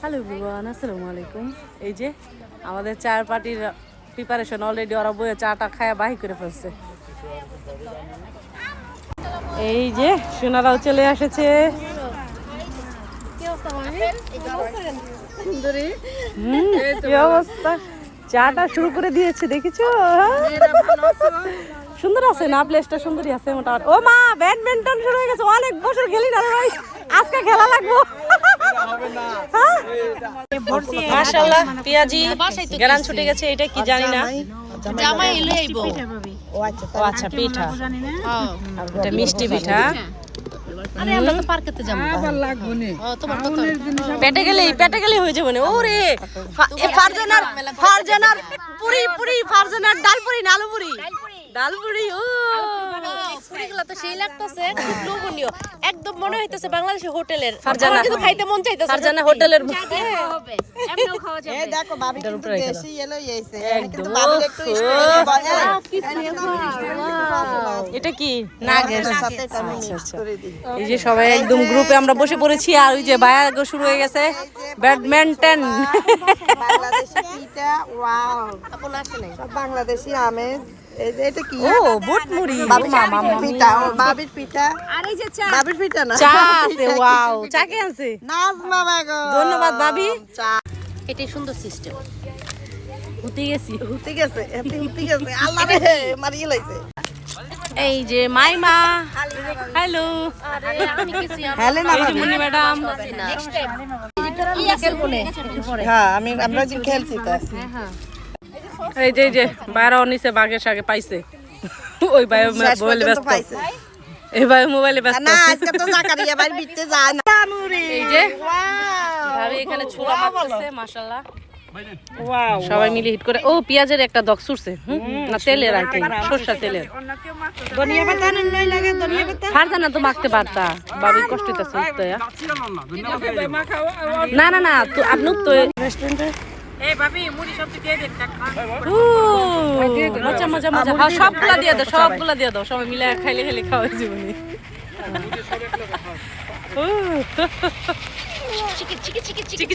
Hello everyone আসসালামু আলাইকুম এই যে আমাদের চার পার্টির প্রিপারেশন অলরেডি ওরা বইয়ে চাটা খায়া বাহি করে ফেলছে। এই যে সোনারাও চলে এসেছে। চাটা শুরু করে দিয়েছে, দেখেছ? সুন্দর আছে না? প্লেসটা সুন্দরই আছে মোটামুটি। ও মা, ব্যাডমিন্টন শুরু হয়ে গেছে। অনেক বছর খেলি না ভাই আজকে খেলা লাগবো হ্যাঁ? মাশাআল্লাহ পিয়াজি গেরান ছুটে গেছে এটা কি জানি না। জামাই এলে আইবো ও আচ্ছা পিঠা। আর এটা মিষ্টি পিঠা। আরে আমরা তো পার্কেতে যাব। ও, তোমার কত পেটে গেলেই পেটে গেলেই হয়ে যাবে না। ওরে ফারজানার ফারজানার পুরি পুরি ফারজানার ডাল পুরি নালু পুরি। ডাল ও। পুরিগুলো তো সেই লাগতেছে খুব লোভনীয়। একদম মনে হইতেছে বাংলাদেশের হোটেলের। ফারজানা। কিন্তু খাইতে মন চাইতেছে ফারজানা হোটেলের হবে এমনিও খাওয়া যাবে। দেখো ভাবি কিন্তু দেশি এলো এইছে কিন্তু ভাবির একটু ওফ, স্টাইলে বলে এটা কি? নাগের সাথে এটা আমি mix করে দিই। এই যে সবাই একদম গ্রুপে আমরা বসে পড়েছি আর ওই যে বায়া শুরু হয়ে গেছে ব্যাডমিন্টন। বাংলাদেশি পিঠা ওয়াও। আপন আসে নাই? বাংলাদেশি আমেজ। এই যে এটা কি? ও বুট বাবির পিঠা ও বাবির পিঠা আর এই যে চা। বাবির পিঠা না। চা আছে ওয়াও চা কে আছে নাজমা বেগম ধন্যবাদ ভাবি চা। এটাই সুন্দর সিস্টেম উঠে গেছি। ঠিক আছে এমনি ঠিক আছে আল্লাহ রে মারিয়ে লাইছে। এই যে মাইমা। হ্যালো। আরে আমি কিছু হ্যালে ম্যাডাম। হ্যাঁ আমি আমরা যে খেলছি তো। এই যে এই যে বাইরে নিচে বাঘের সাগে পাইছে। ওই ভাই মোবাইলে ব্যস্ত। এই ভাই মোবাইলে ব্যস্ত। না আজকে তো জাকারিয়া বিতে যায় না। এই যে ভাবি এখানে ছোলা মাশাআল্লাহ। সবাই মিলে হিট করে ও পেঁয়াজের একটা দক ছুটছে হুম? না তেলের আর কি সরষা তেলের। ফারজানা তো মাখতে পারতা। বাবির কষ্ট না না না আপনি তো রেস্টুরেন্টে মজা মজা মজা। হ্যাঁ সবগুলা দিয়ে দাও সবগুলা দিয়ে দাও। সবাই মিলে খাইলে খাইলে খাওয়া জীবনে। চিকি চিকি চিকি চিকি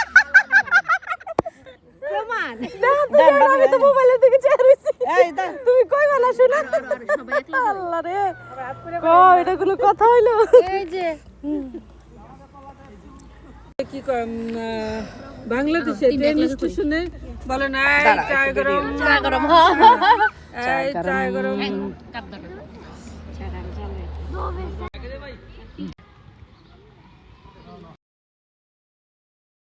দেন আমি তো মোবাইলের দিকে চেয়ে রইছি এই দা তুমি কই বালা শোনা? আল্লাহ রে। কো এটা কোনো কথা হইল? এই যে। কি বাংলাদেশে ট্রেন স্টেশনে বলে না চা গরম। চা গরম। এই চা গরম।